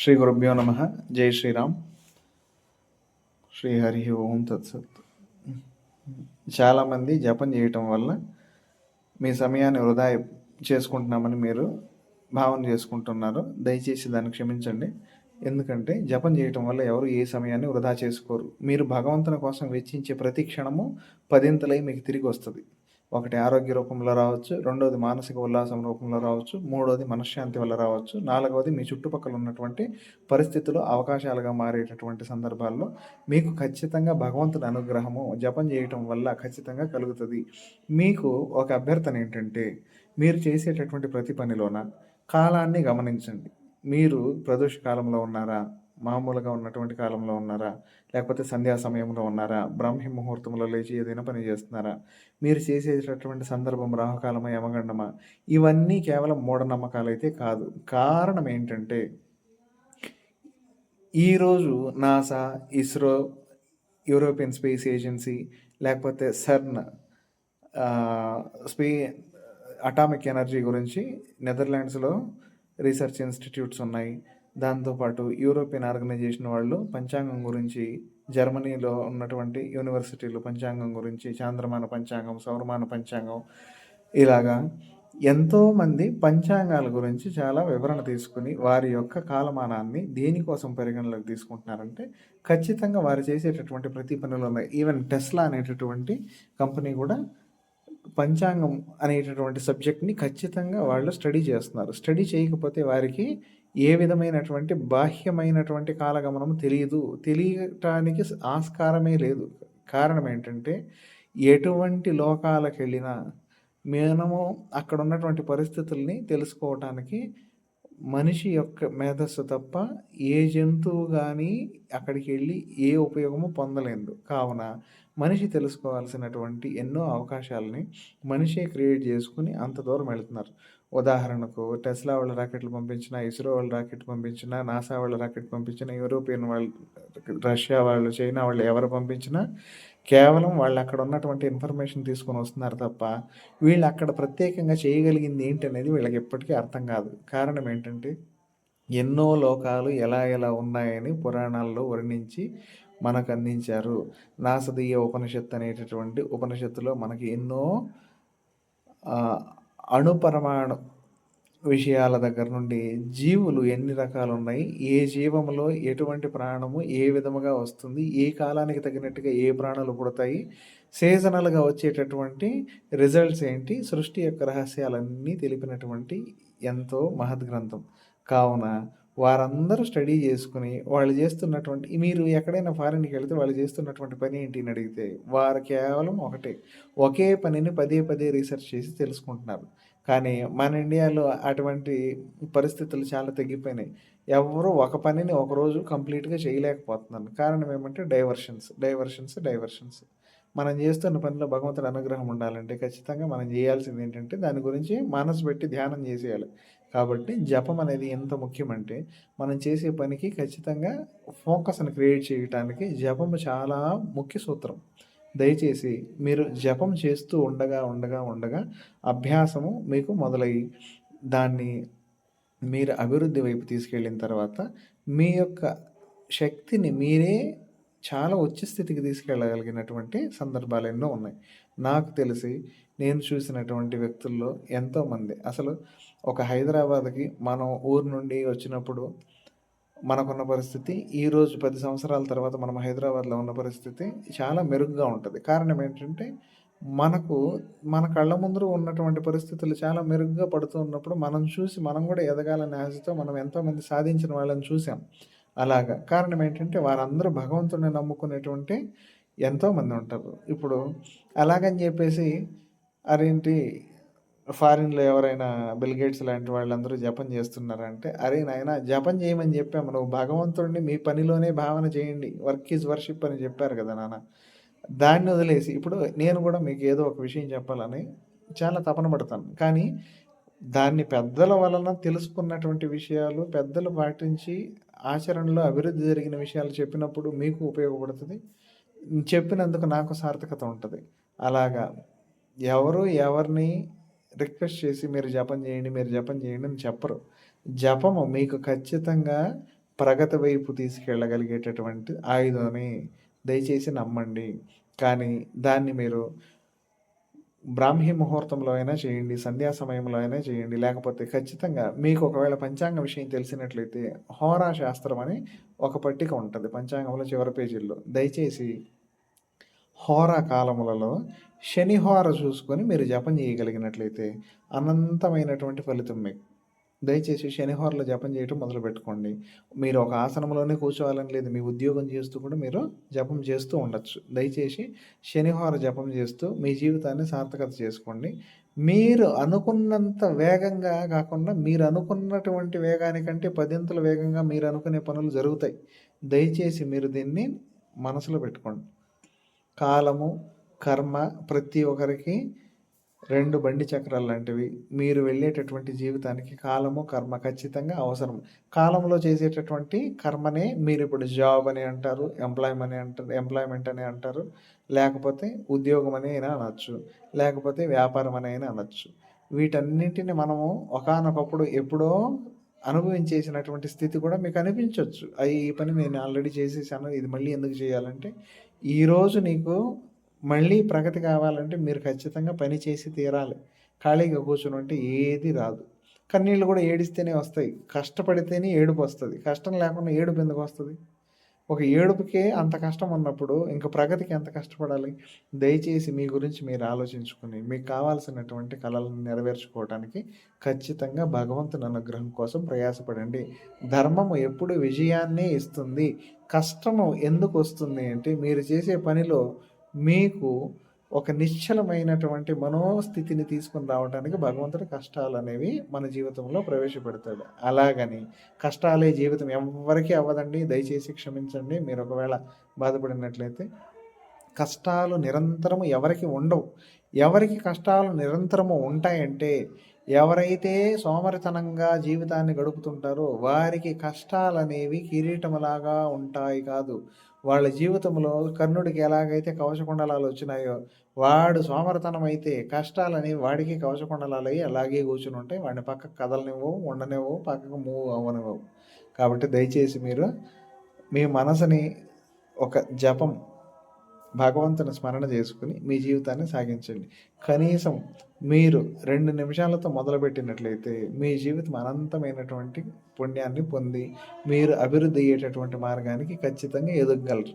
శ్రీ గురుభ్యో నమ. జై శ్రీరామ్. శ్రీ హరి ఓం తత్సత్. చాలామంది జపం చేయటం వల్ల మీ సమయాన్ని వృధా చేసుకుంటున్నామని మీరు భావన చేసుకుంటున్నారు. దయచేసి దాన్ని క్షమించండి. ఎందుకంటే జపం చేయటం వల్ల ఎవరు ఏ సమయాన్ని వృధా చేసుకోరు. మీరు భగవంతుని కోసం వెచ్చించే ప్రతి క్షణము పదింతలై మీకు తిరిగి వస్తుంది. ఒకటి ఆరోగ్య రూపంలో రావచ్చు రెండోది మానసిక ఉల్లాసం రూపంలో రావచ్చు మూడోది మనశ్శాంతి వల్ల రావచ్చు నాలుగవది మీ చుట్టుపక్కల ఉన్నటువంటి పరిస్థితులు అవకాశాలుగా మారేటటువంటి సందర్భాల్లో మీకు ఖచ్చితంగా భగవంతుని అనుగ్రహము జపం చేయటం వల్ల ఖచ్చితంగా కలుగుతుంది. మీకు ఒక అభ్యర్థన ఏంటంటే మీరు చేసేటటువంటి ప్రతి పనిలోన కాలాన్ని గమనించండి. మీరు ప్రదోష కాలంలో ఉన్నారా? మామూలుగా ఉన్నటువంటి కాలంలో ఉన్నారా? లేకపోతే సంధ్యా సమయంలో ఉన్నారా? బ్రాహ్మీ ముహూర్తంలో లేచి ఏదైనా పని చేస్తున్నారా? మీరు చేసేటటువంటి సందర్భం రాహుకాలమా యమగండమా? ఇవన్నీ కేవలం మూఢనమ్మకాలు అయితే కాదు. కారణం ఏంటంటే ఈరోజు NASA ISRO European Space Agency లేకపోతే సర్న్ స్పే అటామిక్ ఎనర్జీ గురించి నెదర్లాండ్స్లో రీసెర్చ్ ఇన్స్టిట్యూట్స్ ఉన్నాయి. దాంతోపాటు యూరోపియన్ ఆర్గనైజేషన్ వాళ్ళు పంచాంగం గురించి జర్మనీలో ఉన్నటువంటి యూనివర్సిటీలు పంచాంగం గురించి చాంద్రమాన పంచాంగం సౌరమాన పంచాంగం ఇలాగా ఎంతోమంది పంచాంగాల గురించి చాలా వివరణ తీసుకుని వారి యొక్క కాలమానాన్ని దేనికోసం పరిగణలోకి తీసుకుంటున్నారంటే ఖచ్చితంగా వారు చేసేటటువంటి ప్రతి పనులు ఉన్నాయి. ఈవెన్ టెస్లా అనేటటువంటి కంపెనీ కూడా పంచాంగం అనేటటువంటి సబ్జెక్ట్ని ఖచ్చితంగా వాళ్ళు స్టడీ చేస్తున్నారు. స్టడీ చేయకపోతే వారికి ఏ విధమైనటువంటి బాహ్యమైనటువంటి కాలగమనం తెలియదు. తెలియటానికి ఆస్కారమే లేదు. కారణం ఏంటంటే ఎటువంటి లోకాలకు వెళ్ళినా మనము అక్కడ ఉన్నటువంటి పరిస్థితుల్ని తెలుసుకోవటానికి మనిషి యొక్క మేధస్సు తప్ప ఏ జంతువు కానీ అక్కడికి వెళ్ళి ఏ ఉపయోగము పొందలేదు. కావున మనిషి తెలుసుకోవాల్సినటువంటి ఎన్నో అవకాశాలని మనిషే క్రియేట్ చేసుకుని అంత దూరం వెళుతున్నారు. ఉదాహరణకు టెస్లా వాళ్ళ రాకెట్లు పంపించిన ఇస్రో వాళ్ళ రాకెట్ పంపించిన నాసా వాళ్ళ రాకెట్ పంపించిన యూరోపియన్ వాళ్ళు రష్యా వాళ్ళు చైనా వాళ్ళు ఎవరు పంపించినా కేవలం వాళ్ళు అక్కడ ఉన్నటువంటి ఇన్ఫర్మేషన్ తీసుకొని వస్తున్నారు తప్ప వీళ్ళు అక్కడ ప్రత్యేకంగా చేయగలిగింది ఏంటి అనేది వీళ్ళకి ఎప్పటికీ అర్థం కాదు. కారణం ఏంటంటే ఎన్నో లోకాలు ఎలా ఎలా ఉన్నాయని పురాణాల్లో వర్ణించి మనకు అందించారు. నాసదీయ ఉపనిషత్తు అనేటటువంటి ఉపనిషత్తులో మనకి ఎన్నో అణుపరమాణు విషయాల దగ్గర నుండి జీవులు ఎన్ని రకాలు ఉన్నాయి ఏ జీవంలో ఎటువంటి ప్రాణము ఏ విధముగా వస్తుంది? ఏ కాలానికి తగినట్టుగా ఏ ప్రాణాలు పుడతాయి? సీజనల్గా వచ్చేటటువంటి రిజల్ట్స్ ఏంటి? సృష్టి యొక్క రహస్యాలన్నీ తెలిపినటువంటి ఎంతో మహద్ గ్రంథం కావున వారందరూ స్టడీ చేసుకుని వాళ్ళు చేస్తున్నటువంటి మీరు ఎక్కడైనా ఫారిన్కి వెళితే వాళ్ళు చేస్తున్నటువంటి పని ఏంటి అని అడిగితే వారు కేవలం ఒకటే ఒకే పనిని పదే పదే రీసెర్చ్ చేసి తెలుసుకుంటున్నారు. కానీ మన ఇండియాలో అటువంటి పరిస్థితులు చాలా తగ్గిపోయినాయి. ఎవరు ఒక పనిని ఒకరోజు కంప్లీట్గా చేయలేకపోతున్నారు. కారణం ఏమంటే డైవర్షన్స్ డైవర్షన్స్ డైవర్షన్స్. మనం చేస్తున్న పనిలో భగవంతుడు అనుగ్రహం ఉండాలంటే ఖచ్చితంగా మనం చేయాల్సింది ఏంటంటే దాని గురించి మనసు పెట్టి ధ్యానం చేసేయాలి. కాబట్టి జపం అనేది ఎంత ముఖ్యమంటే మనం చేసే పనికి ఖచ్చితంగా ఫోకస్ని క్రియేట్ చేయడానికి జపం చాలా ముఖ్య సూత్రం. దయచేసి మీరు జపం చేస్తూ ఉండగా ఉండగా ఉండగా అభ్యాసము మీకు మొదలయ్యి దాన్ని మీరు అభివృద్ధి వైపు తీసుకెళ్ళిన తర్వాత మీ యొక్క శక్తిని మీరే చాలా ఉచ్చ స్థితికి తీసుకెళ్ళగలిగినటువంటి సందర్భాలు ఎన్నో ఉన్నాయి. నాకు తెలిసి నేను చూసినటువంటి వ్యక్తుల్లో ఎంతోమంది. అసలు ఒక హైదరాబాద్కి మనం ఊరు నుండి వచ్చినప్పుడు మనకున్న పరిస్థితి ఈరోజు పది సంవత్సరాల తర్వాత మనం హైదరాబాద్లో ఉన్న పరిస్థితి చాలా మెరుగ్గా ఉంటుంది. కారణం ఏంటంటే మనకు మన కళ్ళ ముందు ఉన్నటువంటి పరిస్థితులు చాలా మెరుగ్గా పడుతూ ఉన్నప్పుడు మనం చూసి మనం కూడా ఎదగాలనే ఆశతో మనం ఎంతోమంది సాధించిన వాళ్ళని చూసాం. అలాగా. కారణం ఏంటంటే వారందరూ భగవంతుడిని నమ్ముకునేటువంటి ఎంతోమంది ఉంటారు. ఇప్పుడు అలాగని చెప్పేసి అరేంటి ఫారిన్లో ఎవరైనా బిల్గేట్స్ లాంటి వాళ్ళందరూ జపం చేస్తున్నారంటే అరే నాయన జపం చేయమని చెప్పాము. నువ్వు భగవంతుడిని మీ పనిలోనే భావన చేయండి. వర్క్ ఈజ్ వర్షిప్ అని చెప్పారు కదా నాన్న. దాన్ని వదిలేసి ఇప్పుడు నేను కూడా మీకు ఏదో ఒక విషయం చెప్పాలని చాలా తపన పడతాను. కానీ దాన్ని పెద్దల వలన తెలుసుకున్నటువంటి విషయాలు పెద్దలు పాటించి ఆచరణలో అభివృద్ధి జరిగిన విషయాలు చెప్పినప్పుడు మీకు ఉపయోగపడుతుంది. చెప్పినందుకు నాకు సార్థకత ఉంటుంది. అలాగా. ఎవరు ఎవరిని రిక్వెస్ట్ చేసి మీరు జపం చేయండి మీరు జపం చేయండి అని చెప్పరు. జపము మీకు ఖచ్చితంగా ప్రగతి వైపు తీసుకెళ్ళగలిగేటటువంటి ఆయుధమని దయచేసి నమ్మండి. కానీ దాన్ని మీరు బ్రాహ్మీ ముహూర్తంలో అయినా చేయండి సంధ్యా సమయంలో అయినా చేయండి. లేకపోతే ఖచ్చితంగా మీకు ఒకవేళ పంచాంగ విషయం తెలిసినట్లయితే హోరా శాస్త్రం అని ఒక పట్టిక ఉంటుంది. పంచాంగంలో చివరి పేజీల్లో. దయచేసి హోరా కాలములలో శనిహోర చూసుకొని మీరు జపం చేయగలిగినట్లయితే అనంతమైనటువంటి ఫలితం మీకు. దయచేసి శనిహోరలో జపం చేయటం మొదలు పెట్టుకోండి. మీరు ఒక ఆసనంలోనే కూర్చోవాలని లేదు. మీ ఉద్యోగం చేస్తూ కూడా మీరు జపం చేస్తూ ఉండొచ్చు. దయచేసి శనిహోర జపం చేస్తూ మీ జీవితాన్ని సార్థకత చేసుకోండి. మీరు అనుకున్నంత వేగంగా కాకుండా మీరు అనుకున్నటువంటి వేగానికంటే పదింతల వేగంగా మీరు అనుకునే పనులు జరుగుతాయి. దయచేసి మీరు దీన్ని మనసులో పెట్టుకోండి. కాలము కర్మ ప్రతి ఒక్కరికి రెండు బండి చక్రాలు లాంటివి. మీరు వెళ్ళేటటువంటి జీవితానికి కాలము కర్మ ఖచ్చితంగా అవసరం. కాలంలో చేసేటటువంటి కర్మనే మీరు ఇప్పుడు జాబ్ అని అంటారు ఎంప్లాయ్మెంట్ అని అంటారు ఎంప్లాయ్మెంట్ అని అంటారు. లేకపోతే ఉద్యోగం అని అయినా అనొచ్చు. లేకపోతే వ్యాపారం అని అయినా అనొచ్చు. వీటన్నింటిని మనము ఒకనొకప్పుడు ఎప్పుడో అనుభవించేసినటువంటి స్థితి కూడా మీకు అనిపించవచ్చు అయ్యి ఈ పని నేను ఆల్రెడీ చేసేసాను ఇది మళ్ళీ ఎందుకు చేయాలంటే ఈరోజు నీకు మళ్ళీ ప్రగతి కావాలంటే మీరు ఖచ్చితంగా పని చేసి తీరాలి. ఖాళీగా కూర్చుని ఉంటే ఏది రాదు. కన్నీళ్ళు కూడా ఏడిస్తేనే వస్తాయి. కష్టపడితేనే ఏడుపు వస్తుంది. కష్టం లేకుండా ఏడుపు ఎందుకు వస్తుంది? ఒక ఏడుపుకే అంత కష్టం ఉన్నప్పుడు ఇంకా ప్రగతికి ఎంత కష్టపడాలి? దయచేసి మీ గురించి మీరు ఆలోచించుకుని మీకు కావాల్సినటువంటి కళలను నెరవేర్చుకోవడానికి ఖచ్చితంగా భగవంతుని అనుగ్రహం కోసం ప్రయాసపడండి. ధర్మము ఎప్పుడు విజయాన్నే ఇస్తుంది. కష్టము ఎందుకు వస్తుంది అంటే మీరు చేసే పనిలో మీకు ఒక నిశ్చలమైనటువంటి మనోస్థితిని తీసుకొని రావడానికి భగవంతుడు కష్టాలు అనేవి మన జీవితంలో ప్రవేశపెడతాడు. అలాగని కష్టాలే జీవితం ఎవరికీ అవ్వదండి. దయచేసి క్షమించండి. మీరు ఒకవేళ బాధపడినట్లయితే కష్టాలు నిరంతరము ఎవరికి ఉండవు. ఎవరికి కష్టాలు నిరంతరము ఉంటాయంటే ఎవరైతే సోమరితనంగా జీవితాన్ని గడుపుతుంటారో వారికి కష్టాలనేవి కిరీటములాగా ఉంటాయి కాదు. వాళ్ళ జీవితంలో కర్ణుడికి ఎలాగైతే కవచకుండలాలు వచ్చినాయో వాడు సోమరతనం అయితే కష్టాలని వాడికి కవచకుండలాలు అయ్యి అలాగే కూర్చుని ఉంటాయి. వాడిని పక్కకు కదలనివ్వవు ఉండనివ్వవు పక్కకు మూవ్ అవ్వనివ్వవు. కాబట్టి దయచేసి మీరు మీ మనసుని ఒక జపం భగవంతుని స్మరణ చేసుకుని మీ జీవితాన్ని సాగించండి. కనీసం మీరు రెండు నిమిషాలతో మొదలుపెట్టినట్లయితే మీ జీవితం అనంతమైనటువంటి పుణ్యాన్ని పొంది మీరు అభివృద్ధి అయ్యేటటువంటి మార్గానికి ఖచ్చితంగా ఎదగగలరు.